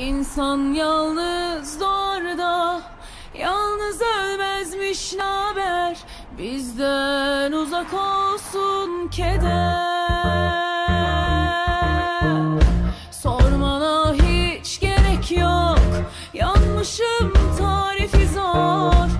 İnsan yalnız doğar Yalnız ölmezmiş naber Bizden uzak olsun keder. Sormana hiç gerek yok Yanmışım tarifi zor.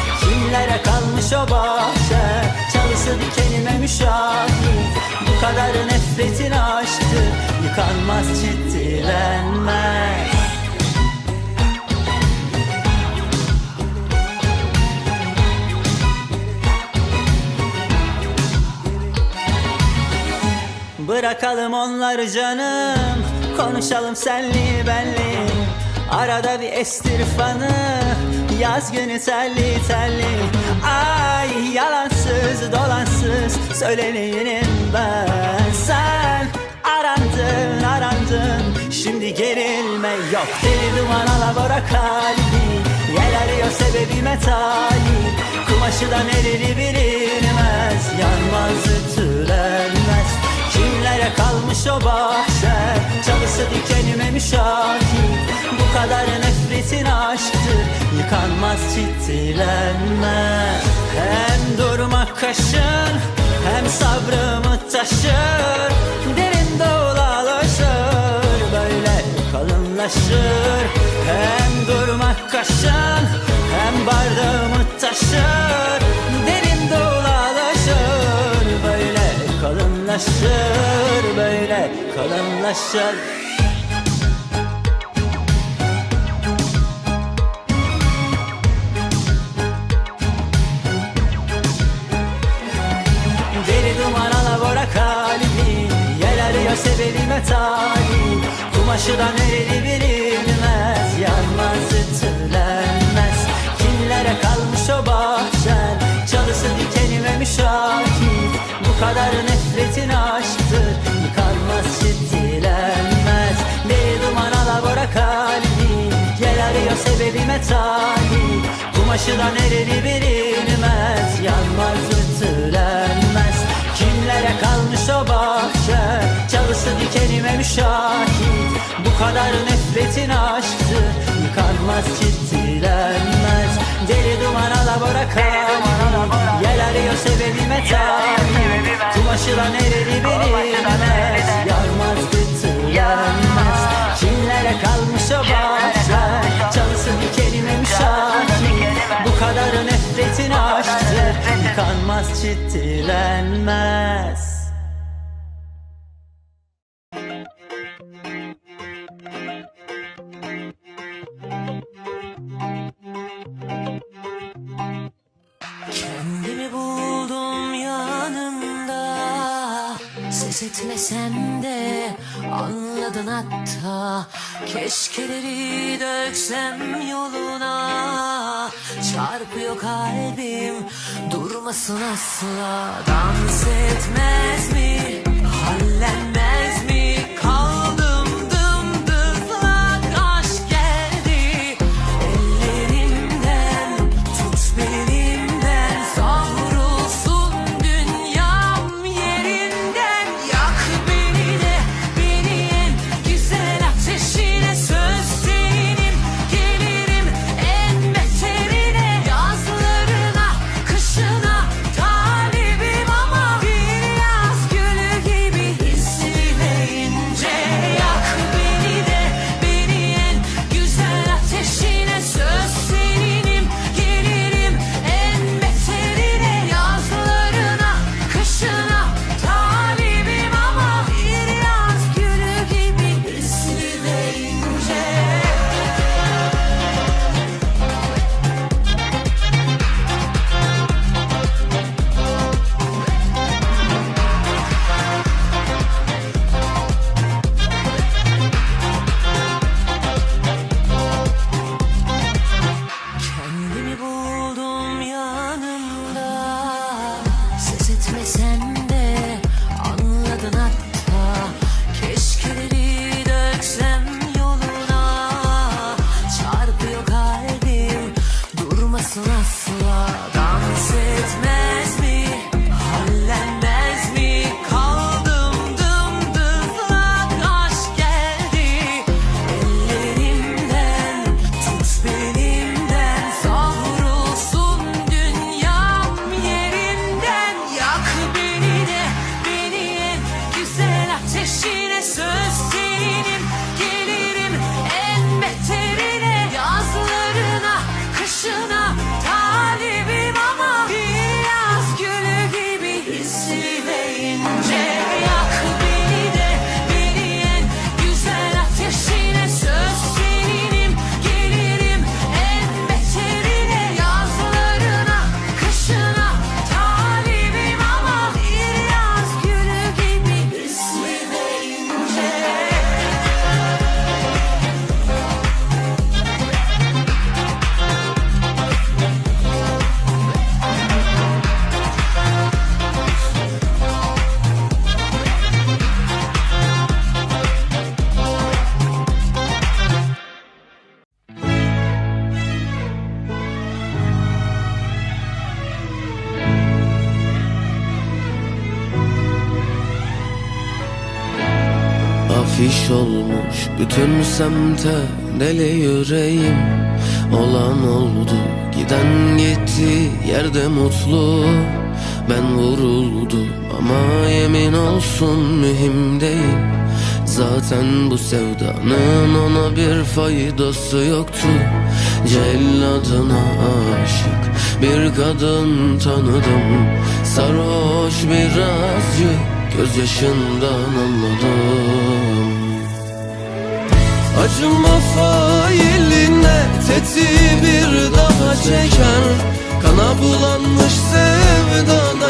Kimlere kalmış o bahçe. Çalısı dikenime müşahit. Bu kadar nefretin aşktı Yıkanmaz ciddilenmez Bırakalım onları canım Konuşalım senli benli. Arada bir estir fanı Yaz günü telli telli. Ay yalansız dolansız Söyleneyim ben. Sen arandın arandın. Şimdi gerilme yok. Deli duman alabora kalbi. Yel arıyor sebebime talip Kumaşı da nereli bilinmez. Yanmaz ütülenmez Kimlere kalmış o bahçe? Çalısı dikenime müşahit. Bu kadar nefretin aşktır Yıkanmaz ciddilenmez Hem durmak kaşın Hem sabrımı taşır. Derin dolaşır Böyle kalınlaşır kalınlaşır Deli duman alabora kalbi Yel arıyor sebebime talip Kumaşı da nereli bilinmez Yanmaz ütülenmez. Kimlere kalmış o bahçen? Çalısı dikenime müşahit Bu kadar nefretin aşktır Yıkanmaz alabora kalbi Yel arıyor sebebime talip. Kumaşı da nereli bilinmez Yanmaz ütülenmez. Kimlere kalmış o bahçe Çalısı dikenime müşahit. Bu kadar nefretin aşktır Yıkanmaz ciddilenmez Deli duman alabora kalbi Yel arıyor sebebime talip. Kumaşı da nereli bilinmez Yanmaz ütülenmez Kimlere kalmış o bahçe Çalısı dikenime müşahit Bu kadar nefretin aşktır Yıkanmaz ciddilenmez Döksem yoluna. Çarpıyor kalbim durmasın asla. Dans etmez mi Afiş olmuş bütün semte deli yüreğim. Olan oldu giden gitti yerde mutlu. Ben vuruldum ama yemin olsun mühim değil. Zaten bu sevdanın ona bir faydası yoktu. Celladına aşık bir kadın tanıdım. Sarhoş birazcık gözyaşından anladım. Acıma failine tetiği bir daha çeker. Kana bulanmış sevdan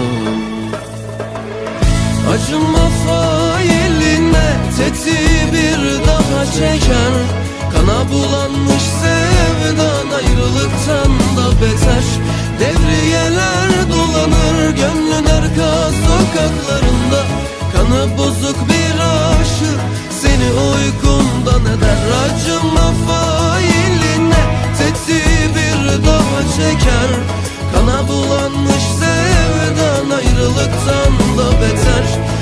Acıma failine teti bir daha çeken Kana bulanmış sevdan ayrılıktan da beter. Devriyeler dolanır gönlün arka sokaklarında Kanı bozuk bir aşık seni uykumdan eder. Acıma failine teti bir daha çeker Kana bulanmış sevdan ayrılıktan love that touched